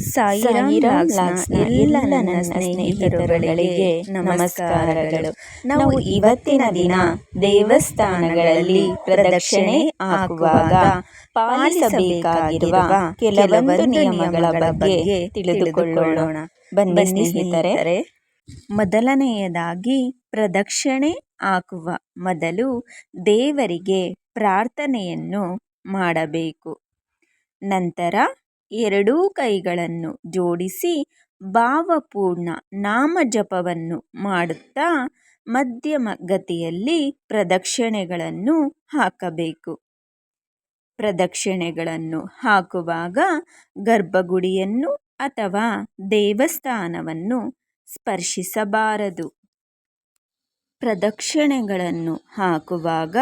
ಸಾಯಿರಾಮ್ ಲಾಗ್ಸ್ನ ಎಲ್ಲ ನನ್ನ ಸ್ನೇಹಿತರುಗಳಿಗೆ ನಮಸ್ಕಾರಗಳು. ನಾವು ಇವತ್ತಿನ ದಿನ ದೇವಸ್ಥಾನಗಳಲ್ಲಿ ಪ್ರದಕ್ಷಿಣೆ ಹಾಕುವಾಗ ಪಾಲಿಸಬೇಕಾಗಿರುವ ಕೆಲವೊಂದು ನಿಯಮಗಳ ಬಗ್ಗೆ ತಿಳಿದುಕೊಳ್ಳೋಣ. ಬನ್ನಿ ಸ್ನೇಹಿತರೆ. ಮೊದಲನೆಯದಾಗಿ ಪ್ರದಕ್ಷಿಣೆ ಹಾಕುವ ಮೊದಲು ದೇವರಿಗೆ ಪ್ರಾರ್ಥನೆಯನ್ನು ಮಾಡಬೇಕು. ನಂತರ ಎರಡೂ ಕೈಗಳನ್ನು ಜೋಡಿಸಿ ಭಾವಪೂರ್ಣ ನಾಮಜಪವನ್ನು ಮಾಡುತ್ತಾ ಮಧ್ಯಮ ಗತಿಯಲ್ಲಿ ಪ್ರದಕ್ಷಿಣೆಗಳನ್ನು ಹಾಕಬೇಕು. ಪ್ರದಕ್ಷಿಣೆಗಳನ್ನು ಹಾಕುವಾಗ ಗರ್ಭಗುಡಿಯನ್ನು ಅಥವಾ ದೇವಸ್ಥಾನವನ್ನು ಸ್ಪರ್ಶಿಸಬಾರದು. ಪ್ರದಕ್ಷಿಣೆಗಳನ್ನು ಹಾಕುವಾಗ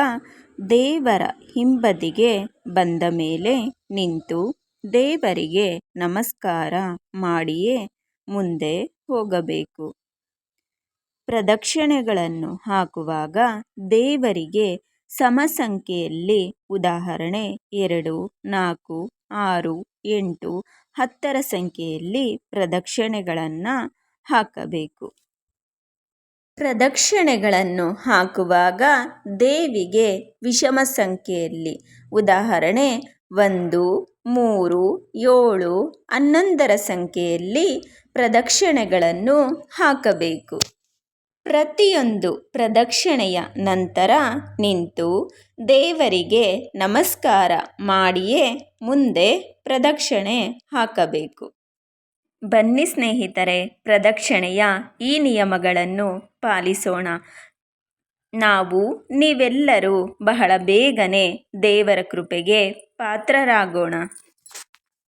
ದೇವರ ಹಿಂಬದಿಗೆ ಬಂದ ಮೇಲೆ ನಿಂತು ದೇವರಿಗೆ ನಮಸ್ಕಾರ ಮಾಡಿಯೇ ಮುಂದೆ ಹೋಗಬೇಕು. ಪ್ರದಕ್ಷಿಣೆಗಳನ್ನು ಹಾಕುವಾಗ ದೇವರಿಗೆ ಸಮಸಂಖ್ಯೆಯಲ್ಲಿ ಉದಾಹರಣೆ ಎರಡು, ನಾಲ್ಕು, ಆರು, ಎಂಟು, ಹತ್ತರ ಸಂಖ್ಯೆಯಲ್ಲಿ ಪ್ರದಕ್ಷಿಣೆಗಳನ್ನು ಹಾಕಬೇಕು. ಪ್ರದಕ್ಷಿಣೆಗಳನ್ನು ಹಾಕುವಾಗ ದೇವಿಗೆ ವಿಷಮ ಸಂಖ್ಯೆಯಲ್ಲಿ ಉದಾಹರಣೆ ಒಂದು ಮೂರು, ಏಳು, ಹನ್ನೊಂದರ ಸಂಖ್ಯೆಯಲ್ಲಿ ಪ್ರದಕ್ಷಿಣೆಗಳನ್ನು ಹಾಕಬೇಕು. ಪ್ರತಿಯೊಂದು ಪ್ರದಕ್ಷಿಣೆಯ ನಂತರ ನಿಂತು ದೇವರಿಗೆ ನಮಸ್ಕಾರ ಮಾಡಿಯೇ ಮುಂದೆ ಪ್ರದಕ್ಷಿಣೆ ಹಾಕಬೇಕು. ಬನ್ನಿ ಸ್ನೇಹಿತರೆ, ಪ್ರದಕ್ಷಿಣೆಯ ಈ ನಿಯಮಗಳನ್ನು ಪಾಲಿಸೋಣ. ನಾವು ನೀವೆಲ್ಲರೂ ಬಹಳ ಬೇಗನೆ ದೇವರ ಕೃಪೆಗೆ ಪಾತ್ರರಾಗೋಣ.